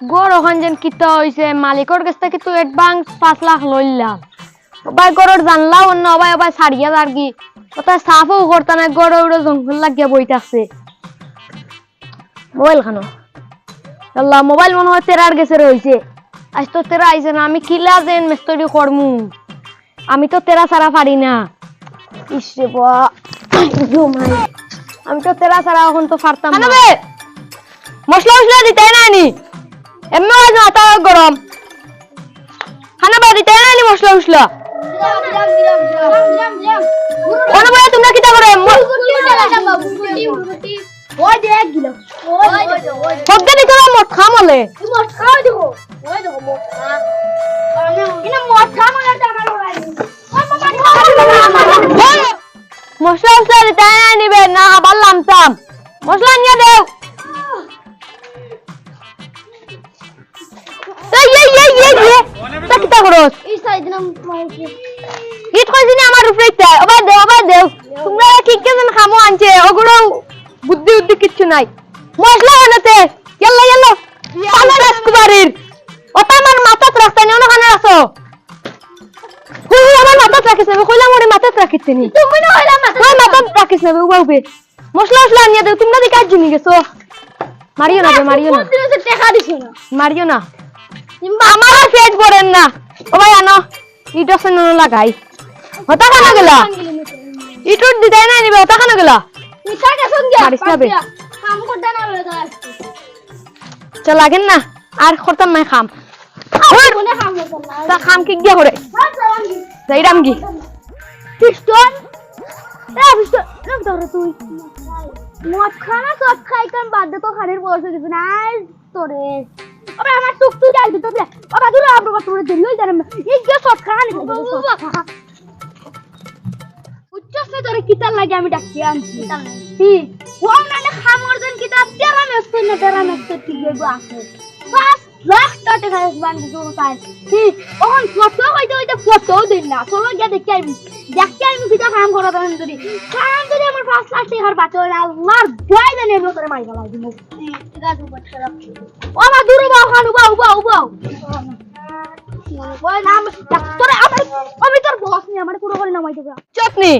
গড় ওখান যেন কিতা হইছে, মালিকর কাছ থেকে তো অ্যাডভান্স পাঁচ লাখ লইলাম। ওবাই গড়র জানলাও অন্য ওবাই ওবাই ছাড়িয়া আর কি ওটা সাফও করতে না গড় উড়ে জঙ্গল লাগিয়া বইতাছে মোবাইল খানো। আল্লাহ, মোবাইল মনে হয় তেরার গেছে রয়েছে আজ তো তেরা আইছে না, আমি কিলা যেন মেস্তরি করমু আমি তো তেরা ছাড়া পারি না। ইসরে বা আমি তো তেরা ছাড়া এখন তো পারতাম না। মশলা মশলা দিতে না নি? এমনি আজ মাথা গরম খানা বা দিতে না মশলা তোমরা কিটা করে মশলা মশলা দিতে না নিবে না আবার লামসাম মশলা নিয়ে দেও করস ইট কইছি না আমার উপরে চাই ওবার দেও ওবার দেও। তোমরা ঠিক কেমন খামো আনছে? ওগুলো বুদ্ধি বুদ্ধি কিচ্ছু নাই। মশলা বানাতে ইয়াল্লা ইয়াল্লা। পালা রাজকুমারীর ওটা আমার মাথাত রাখতে নি ওখানে আসো। হুই আমার মাথাত রাখিস না কইলাম ওরে মাথাত রাখিস নি। তুমি না হইলা মাথাত হ্যাঁ মাথাত রাখিস না উবা উবে। মশলা মশলা আনিয়ে দেও তোমরা দিকে আজ গেছো। মারিও না বে, মারিও না। মারিও না। আমার পেট ভরেন না। ও ভাই আনো ইট নুন লাগাই। হতা খানা গেলা। ইটুর দিদাই নাই নিবে হতা খানা গেলা। মারিস না বে। চল লাগেন না। আর খরতাম নাই খাম। তা খাম কি? গিয়া করে যাইরাম গি পিস্টন এ পিস্টন রব ধরে তুই মদ খানা সব খাই কারণ বাদ তো খানের বয়স হয়ে গেছে। না তোরে আবার আমার টুক তুই যাই তো বলে বাবা দূরে আমরা বাবা বড় দিল জানেন এই যে সব খানি উচ্চসে তোরে কিতাল লাগে আমি ডাকি আনছি। কি ও না খামর দেন কিতাব তেরা মেস্তে না তেরা মেস্তে ঠিক গো আছে। টাকা খাইস বান্দি জোর তাই কি ওহন ফটো হইতে হইতে ফটো দিন না চলো গিয়া দেখি আইবি দেখি আইবি কিতা কাম করা দেন যদি কাম যদি আমার পাঁচ লাখ টাকার বাঁচে না আল্লাহর ভয় জানি এগুলো করে মারি বাট খারাপ ও আমার দূর বাউ খান উবাও উবাও উবাও ওই নাম তোরে আমার আমি তোর বস নি আমার পুরো করে নামাই দেবো। চটনি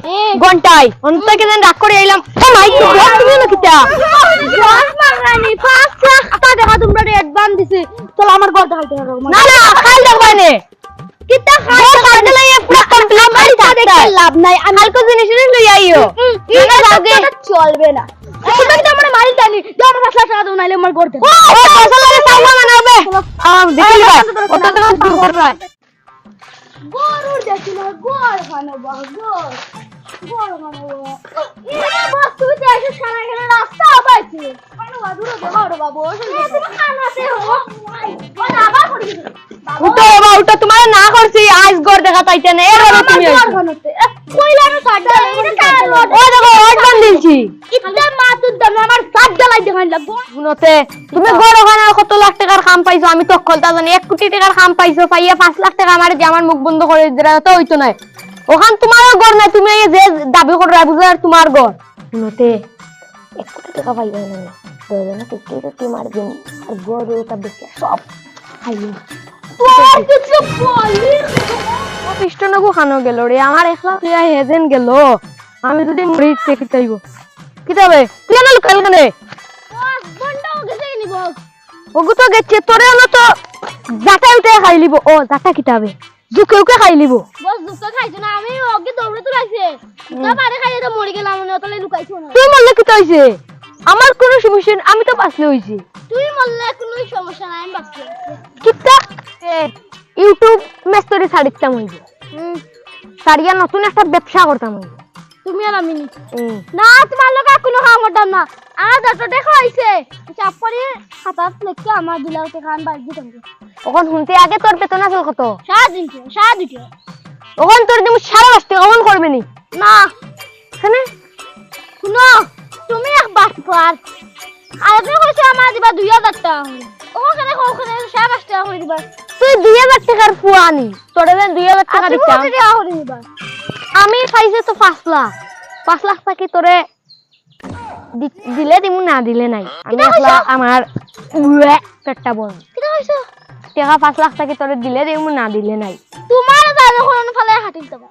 ঘন্টাই অন্তত কে রাগ করে আইলাম ও মাই গড তুমি না কিটা বস মারানি পাঁচ লাখ টাকা দেখা তোমরা অ্যাডভান্স দিছে। চলো আমার ঘর দেখাইতে হবে না না খাই দেখবা নে কিটা খাই দেখবা নে পুরো কমপ্লিট বাড়ি থাকতে লাভ নাই। আমি জিনিস লই আইও। না লাগে চলবে না। তো আমার মারি টানি। দাও আমার পাঁচ লাখ টাকা দাও নাইলে আমার ঘর দেখাও। ও পয়সা লাগে সাউয়া মানাবে আম দেখি ওটা তো দূর করবাই গরুর দেখি না গর খানো গর। গর খানো এ বাস তুই তো এসে সারা এখানে রাস্তা পাইছে খানো বা দূর বাবু এ তুমি খানাতে হো? আবার করে দিবে উঠো বাবা উঠো তোমার না করছি আজ গর দেখা তাইতে না এর তুমি ও দেখো ওট ইত্তা দাম আমার সাড্ডা লাই দেখাই লাগবো গুনতে তুমি বড় খানা কত লাখ টাকার কাম পাইছো আমি তো খলতা জানি। এক কোটি টাকার কাম পাইছো পাইয়া পাঁচ লাখ টাকা আমার যে আমার মুখ বন্ধ করে দিরা তো হইতো না ওখান তোমারও ঘর না তুমি যে দাবি করে বুঝলে তোমার ঘর। গুনতে এক কোটি টাকা পাইবে না প্রয়োজনে ফিফটি ফিফটি মার দিন আর ঘর ওটা বেশি সব খাইও তোর কিছু বলি পিস্টনকো খানো গেল রে আমার একলা হেজেন গেল। আমি যদি মরি চাইব কিতাবে তুই না লুকাল কেনে? ওগু তো গেছে তোরে হলো তো জাটা উঠে খাই লিব। ও জাটা উকে খাই লিব। বস দুটো খাইছো না আমি ওকে দৌড়ে তো রাখছে তা পারে খাইয়ে তো মরে গেলাম না তাহলে লুকাইছো না। তুই মরলে হইছে? আমার কোনো সমস্যা নেই, আমি তো বাঁচলে হইছি। তুই মরলে কোনো সমস্যা নাই আমি বাঁচতে কিতা? ইউটিউব মেস্তরি ছাড়িতাম ছাড়িয়া নতুন একটা ব্যবসা করতাম হইব। তুমি আর আমি নি। তোমার লোক কোনো করতাম না। আমার যত দেখা হয়েছে হাতাত লেখকে আমার দিলাতে খান বাড়ি দিতাম ওখন শুনতে আগে তোর বেতন আসল কত? দিন দিকে ওখন তোর সারা করবে নি? না। এখানে শুনো তুমি এক বাস পার। আর তুমি কইছো আমার দিবা দুই হাজার টাকা ওখানে ওখানে সারা পাঁচ টাকা করে দিবা? তুই দুই হাজার টাকার ফুয়া আনি তোর দুই হাজার টাকা দিতাম। আমি পাইছে তো পাঁচ লাখ। পাঁচ লাখ টাকি তোরে দিলে দিমু না দিলে নাই। আমি কইছো? আমার পেটটা বল টাকা পাঁচ লাখ টাকা তোরে দিলে দিমু না দিলে নাই। তোমার কোন ফালে হাঁটিল তোমার